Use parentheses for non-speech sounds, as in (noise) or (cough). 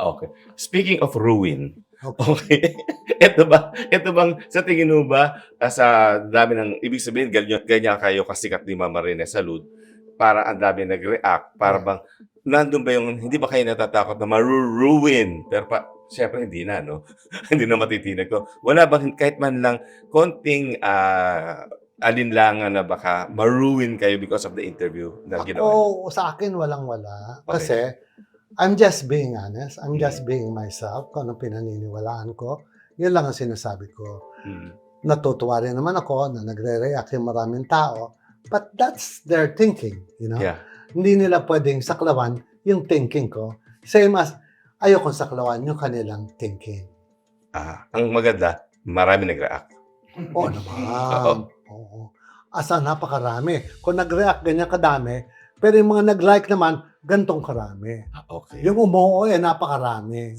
Ah, Okay. Speaking of ruin, Okay. (laughs) ito ba, ito bang, sa tingin mo ba, ah, sa dami ng, ibig sabihin, ganyan, ganyan kayo kasikat ni Mama Rene Salud, para ang dami nag-react, para bang, nandun ba yung, hindi ba kayo natatakot na maru-ruin? Pero pa, syempre hindi na, no? (laughs) hindi na matitinag ko. Wala bang kahit man lang konting ah, alinlangan na baka maruin kayo because of the interview na ginawa? Ako, sa akin, walang-wala. Okay. Kasi, I'm just being honest. I'm Mm. just being myself. Kung anong pinaniniwalaan ko, yun lang ang sinasabi ko. Mm. Natutuwa rin naman ako na nagre-react yung maraming tao. But that's their thinking, you know? Yeah. Hindi nila pwedeng saklawan yung thinking ko. Same as, ayokong saklawan yung kanilang thinking. Ah, ang maganda, marami nag-react. Oo naman. Oo. Asa napakarami. Kung nag-react ganyan kadami, pero yung mga nag-like naman, gantong karami. Ah, Okay. Yung umuo, eh, napakarami.